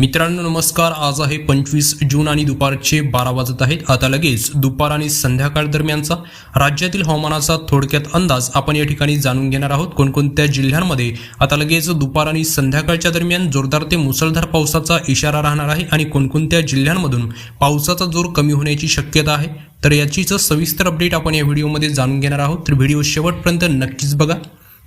मित्रांनो नमस्कार. आज आहे पंचवीस जून आणि दुपारचे बारा वाजत आहेत. आता लगेच दुपार आणि संध्याकाळ दरम्यानचा राज्यातील हवामानाचा थोडक्यात अंदाज आपण या ठिकाणी जाणून घेणार आहोत. कोणकोणत्या जिल्ह्यांमध्ये आता लगेच दुपार आणि संध्याकाळच्या दरम्यान जोरदार ते मुसळधार पावसाचा इशारा राहणार आहे आणि कोणकोणत्या जिल्ह्यांमधून पावसाचा जोर कमी होण्याची शक्यता आहे? तर याचीच सविस्तर अपडेट आपण या व्हिडिओमध्ये जाणून घेणार आहोत. तर व्हिडिओ शेवटपर्यंत नक्कीच बघा.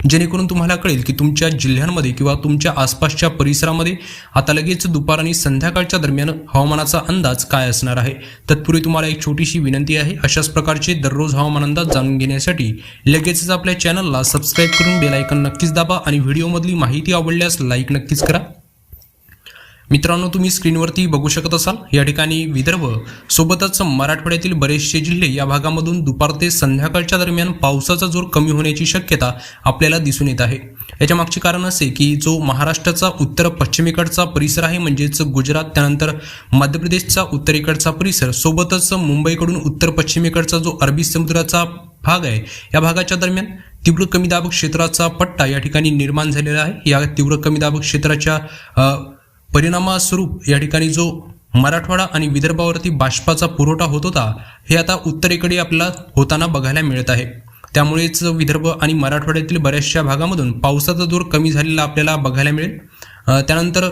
जेणेकरून तुम्हाला कळेल की तुमच्या जिल्ह्यांमध्ये किंवा तुमच्या आसपासच्या परिसरामध्ये आता लगेच दुपार आणि संध्याकाळच्या दरम्यान हवामानाचा अंदाज काय असणार आहे? तत्पूर्वी तुम्हाला एक छोटीशी विनंती आहे. अशाच प्रकारचे दररोज हवामान अंदाज जाणून घेण्यासाठी लगेचच आपल्या चॅनलला सबस्क्राईब करून बेल आयकन नक्कीच दाबा आणि व्हिडिओमधली माहिती आवडल्यास लाईक नक्कीच करा. मित्रांनो तुम्ही स्क्रीनवरती बघू शकत असाल या ठिकाणी विदर्भ सोबतच मराठवाड्यातील बरेचसे जिल्हे या भागामधून दुपार ते संध्याकाळच्या दरम्यान पावसाचा जोर कमी होण्याची शक्यता आपल्याला दिसून येत आहे. याच्या मागचे कारण असे की जो महाराष्ट्राचा उत्तर पश्चिमेकडचा परिसर आहे म्हणजेच गुजरात त्यानंतर मध्य प्रदेशचा उत्तरेकडचा परिसर सोबतच मुंबईकडून उत्तर पश्चिमेकडचा जो अरबी समुद्राचा भाग आहे या भागाच्या दरम्यान तीव्र कमी दाब क्षेत्राचा पट्टा या ठिकाणी निर्माण झालेला आहे. या तीव्र कमी दाब क्षेत्राच्या परिणामास्वरूप या ठिकाणी जो मराठवाडा आणि विदर्भावरती बाष्पाचा पुरवठा होत होता हे आता उत्तरेकडे आपल्याला होताना बघायला मिळत आहे. त्यामुळेच विदर्भ आणि मराठवाड्यातील बऱ्याचशा भागामधून पावसाचा जोर कमी झालेला आपल्याला बघायला मिळेल. त्यानंतर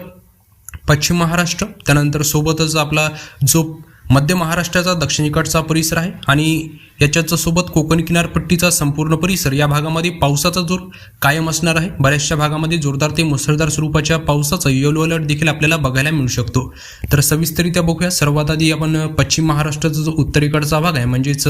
पश्चिम महाराष्ट्र त्यानंतर सोबतच आपला जो मध्य महाराष्ट्राचा दक्षिणेकडचा परिसर आहे आणि याच्याच सोबत कोकण किनारपट्टीचा संपूर्ण परिसर या भागामध्ये पावसाचा जोर कायम असणार आहे. बऱ्याचशा भागामध्ये जोरदार ते मुसळधार स्वरूपाच्या पावसाचा येलो अलर्ट देखील आपल्याला बघायला मिळू शकतो. तर सविस्तरित्या बघूया. सर्वात आधी आपण पश्चिम महाराष्ट्राचा जो उत्तरेकडचा भाग आहे म्हणजेच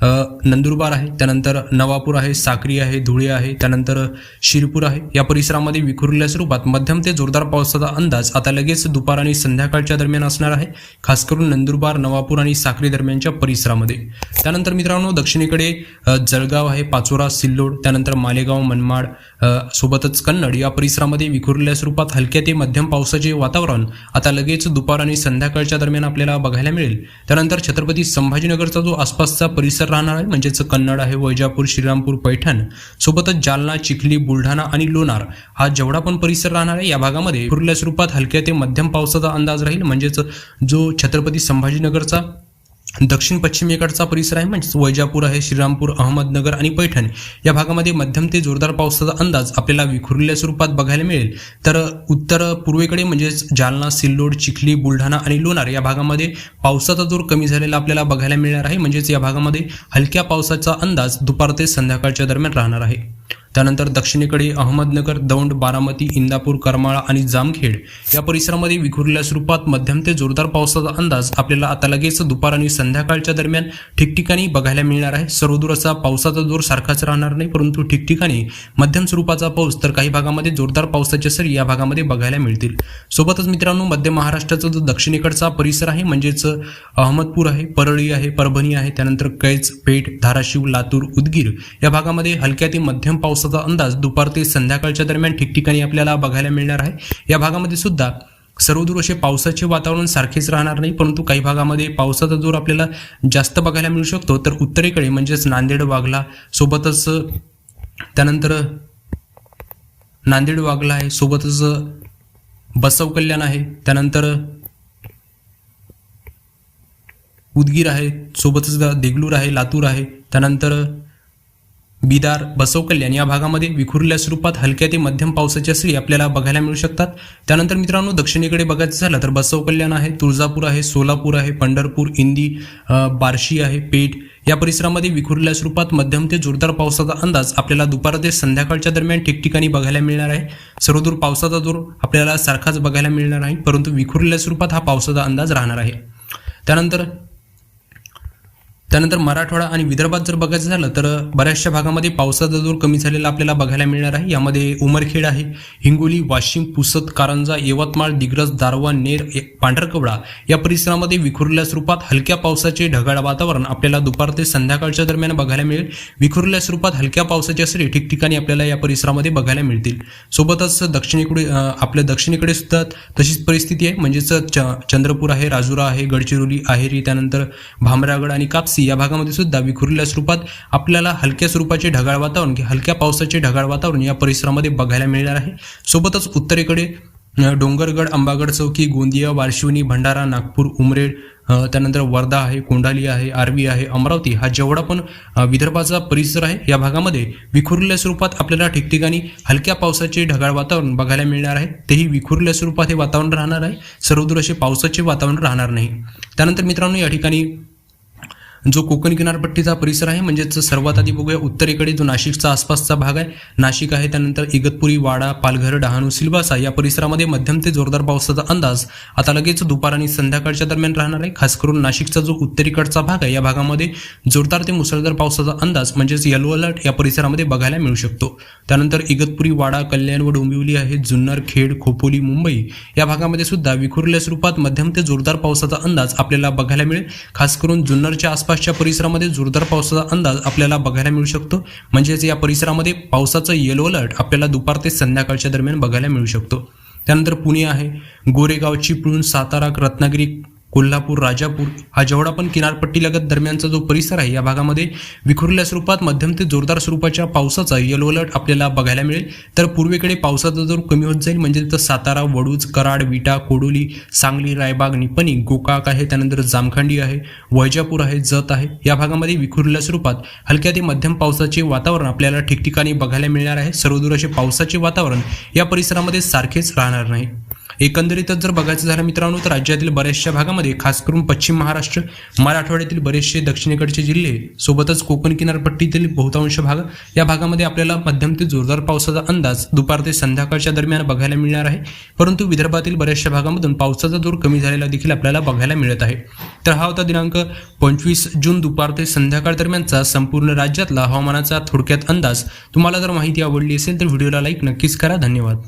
नंदुरबार आहे त्यानंतर नवापूर आहे साक्री आहे धुळे आहे त्यानंतर शिरपूर आहे. या परिसरामध्ये विखुरलेल्या स्वरूपात मध्यम ते जोरदार पावसाचा अंदाज आता लगेच दुपार आणि संध्याकाळच्या दरम्यान असणार आहे खास करून नंदुरबार नवापूर आणि साक्री दरम्यानच्या परिसरामध्ये. त्यानंतर मित्रांनो दक्षिणेकडे जळगाव आहे पाचोरा सिल्लोड त्यानंतर मालेगाव मनमाड सोबतच कन्नड या परिसरामध्ये विखुरलेल्या स्वरूपात हलक्या ते मध्यम पावसाचे वातावरण आता लगेच दुपार आणि संध्याकाळच्या दरम्यान आपल्याला बघायला मिळेल. त्यानंतर छत्रपती संभाजीनगरचा जो आसपासचा परिसर राहणार आहे. म्हणजेच कन्नड आहे वैजापूर श्रीरामपूर पैठण. सोबतच जालना चिखली बुलढाणा आणि लोणार. हा जेवढा पण परिसर राहणार आहे या भागामध्ये विखुरलेल्या स्वरूपात हलक्या ते मध्यम पावसाचा अंदाज राहील. म्हणजेच जो छत्रपती संभाजीनगरचा दक्षिण पश्चिमेकडचा परिसर आहे म्हणजेच वैजापूर आहे श्रीरामपूर अहमदनगर आणि पैठण. या भागामध्ये मध्यम ते जोरदार पावसाचा अंदाज आपल्याला विखुरलेल्या स्वरूपात बघायला मिळेल. तर उत्तर पूर्वेकडे म्हणजेच जालना सिल्लोड चिखली बुलढाणा आणि लोणार या भागामध्ये पावसाचा जोर कमी झालेला आपल्याला बघायला मिळणार आहे. म्हणजेच या भागामध्ये हलक्या पावसाचा अंदाज दुपार ते संध्याकाळच्या दरम्यान राहणार आहे. त्यानंतर दक्षिणेकडे अहमदनगर दौंड बारामती इंदापूर करमाळा आणि जामखेड या परिसरामध्ये विखुरलेल्या स्वरूपात मध्यम ते जोरदार पावसाचा अंदाज आपल्याला आता लगेच दुपार आणि संध्याकाळच्या दरम्यान ठिकठिकाणी बघायला मिळणार आहे. सर्वदूर असा पावसाचा जोर सारखाच राहणार नाही परंतु ठिकठिकाणी मध्यम स्वरूपाचा पाऊस तर काही भागामध्ये जोरदार पावसाच्या सरी या भागामध्ये बघायला मिळतील. सोबतच मित्रांनो मध्य महाराष्ट्राचा जो दक्षिणेकडचा परिसर आहे म्हणजेच अहमदपूर आहे परळी आहे परभणी आहे त्यानंतर कैच पेठ धाराशिव लातूर उदगीर या भागामध्ये हलक्या ते मध्यम पावसाचा अंदाज दुपार ते संध्याकाळच्या दरम्यान ठिकठिकाणी आपल्याला बघायला मिळणार आहे. या भागामध्ये सुद्धा सर्वदूर असे पावसाचे वातावरण सारखेच राहणार नाही परंतु काही भागामध्ये पावसाचा जोर आपल्याला जास्त बघायला मिळू शकतो. तर उत्तरेकडे म्हणजेच नांदेड वाघला सोबतच त्यानंतर नांदेड वाघला आहे सोबतच बसव कल्याण आहे त्यानंतर उदगीर आहे सोबतच देगलूर आहे लातूर आहे त्यानंतर बिदार बसव कल्याण या भागामध्ये विखुरल्या स्वरूपात हलक्या ते मध्यम पावसाच्या सरी आपल्याला बघायला मिळू शकतात. त्यानंतर मित्रांनो दक्षिणेकडे बघायचं झालं तर बसव कल्याण आहे तुळजापूर आहे सोलापूर आहे पंढरपूर इंदी बार्शी आहे पेठ. या परिसरामध्ये विखुरल्या स्वरूपात मध्यम ते जोरदार पावसाचा अंदाज आपल्याला दुपार ते संध्याकाळच्या दरम्यान ठिकठिकाणी बघायला मिळणार आहे. सर्वदूर पावसाचा जोर आपल्याला सारखाच बघायला मिळणार नाही परंतु विखुरल्या स्वरूपात हा पावसाचा अंदाज राहणार आहे. त्यानंतर त्यानंतर मराठवाडा आणि विदर्भात जर बघायचं झालं तर बऱ्याचशा भागामध्ये पावसाचा जोर कमी झालेला आपल्याला बघायला मिळणार आहे. यामध्ये उमरखेड आहे हिंगोली वाशिम पुसद कारंजा यवतमाळ दिग्रस दारवा नेर ए- पांढरकवडा या परिसरामध्ये विखुरल्या स्वरूपात हलक्या पावसाचे ढगाळ वातावरण आपल्याला दुपार ते संध्याकाळच्या दरम्यान बघायला मिळेल. विखुरल्या स्वरूपात हलक्या पावसाच्या सरी ठिकठिकाणी आपल्याला या परिसरामध्ये बघायला मिळतील. सोबतच दक्षिणेकडे आपल्या दक्षिणेकडे सुद्धा तशीच परिस्थिती आहे. म्हणजेच च- चंद्रपूर आहे राजुरा आहे गडचिरोली आहेरी त्यानंतर भामरागड आणि कापसी या भागामध्ये सुद्धा विखुरलेल्या स्वरूपात आपल्याला हलक्या स्वरूपाचे ढगाळ वातावरण किंवा हलक्या पावसाचे ढगाळ वातावरण या परिसरामध्ये बघायला मिळणार आहे. सोबतच उत्तरेकडे डोंगरगड अंबागड चौकी गोंदिया वारशिवनी भंडारा नागपूर उमरेड त्यानंतर वर्धा आहे कोंढाली आहे आर्वी आहे अमरावती हा जेवढा पण विदर्भाचा परिसर आहे या भागामध्ये विखुरलेल्या स्वरूपात आपल्याला ठिकठिकाणी हलक्या पावसाचे ढगाळ वातावरण बघायला मिळणार आहे. तेही विखुरल्या स्वरूपात हे वातावरण राहणार आहे. सर्वदूर असे पावसाचे वातावरण राहणार नाही. त्यानंतर मित्रांनो या ठिकाणी जो कोकण किनारपट्टीचा परिसर आहे म्हणजेच सर्वात आधी बघूया उत्तरेकडे जो नाशिकचा आसपासचा भाग आहे. नाशिक आहे त्यानंतर इगतपुरी वाडा पालघर डहाणू सिलवासा या परिसरामध्ये मध्यम ते जोरदार पावसाचा अंदाज आता लगेच दुपार आणि संध्याकाळच्या दरम्यान राहणार आहे. खास करून नाशिकचा जो उत्तरेकडचा भाग आहे या भागामध्ये जोरदार ते मुसळधार पावसाचा अंदाज म्हणजेच येलो अलर्ट या परिसरामध्ये बघायला मिळू शकतो. त्यानंतर इगतपुरी वाडा कल्याण व डोंबिवली आहे जुन्नर खेड खोपोली मुंबई या भागामध्ये सुद्धा विखुरल्या स्वरूपात मध्यम ते जोरदार पावसाचा अंदाज आपल्याला बघायला मिळेल. खास करून जुन्नरच्या आसपास आसपासच्या परिसरामध्ये जोरदार पावसाचा अंदाज आपल्याला बघायला मिळू शकतो. म्हणजेच या परिसरामध्ये पावसाचं येलो अलर्ट आपल्याला दुपार ते संध्याकाळच्या दरम्यान बघायला मिळू शकतो. त्यानंतर पुणे आहे. गोरेगाव चिपळूण सातारा रत्नागिरी कोल्हापूर राजापूर हा जेवढा पण किनारपट्टीलगत दरम्यानचा जो परिसर आहे या भागामध्ये विखुरल्या स्वरूपात मध्यम ते जोरदार स्वरूपाच्या पावसाचा येलो अलर्ट आपल्याला बघायला मिळेल. तर पूर्वेकडे पावसाचा जोर कमी होत जाईल म्हणजे तिथं सातारा वडूज कराड विटा कोडोली सांगली रायबाग निपणी गोकाक आहे त्यानंतर जामखंडी आहे वैजापूर आहे जत आहे. या भागामध्ये विखुरल्या स्वरूपात हलक्या ते मध्यम पावसाचे वातावरण आपल्याला ठिकठिकाणी बघायला मिळणार आहे. सर्वदूर असे पावसाचे वातावरण या परिसरामध्ये सारखेच राहणार नाही. एकंदरीतच जर बघायचं झालं मित्रांनो तर राज्यातील बऱ्याचशा भागामध्ये खास करून पश्चिम महाराष्ट्र मराठवाड्यातील बरेचसे दक्षिणेकडचे जिल्हे सोबतच कोकण किनारपट्टीतील बहुतांश भाग या भागामध्ये आपल्याला मध्यम ते जोरदार पावसाचा अंदाज दुपार ते संध्याकाळच्या दरम्यान बघायला मिळणार आहे. परंतु विदर्भातील बऱ्याचशा भागामधून पावसाचा जोर कमी झालेला देखील आपल्याला बघायला मिळत आहे. तर हा होता दिनांक पंचवीस जून दुपार ते संध्याकाळ दरम्यानचा संपूर्ण राज्यातला हवामानाचा थोडक्यात अंदाज. तुम्हाला जर माहिती आवडली असेल तर व्हिडिओला लाईक नक्कीच करा. धन्यवाद.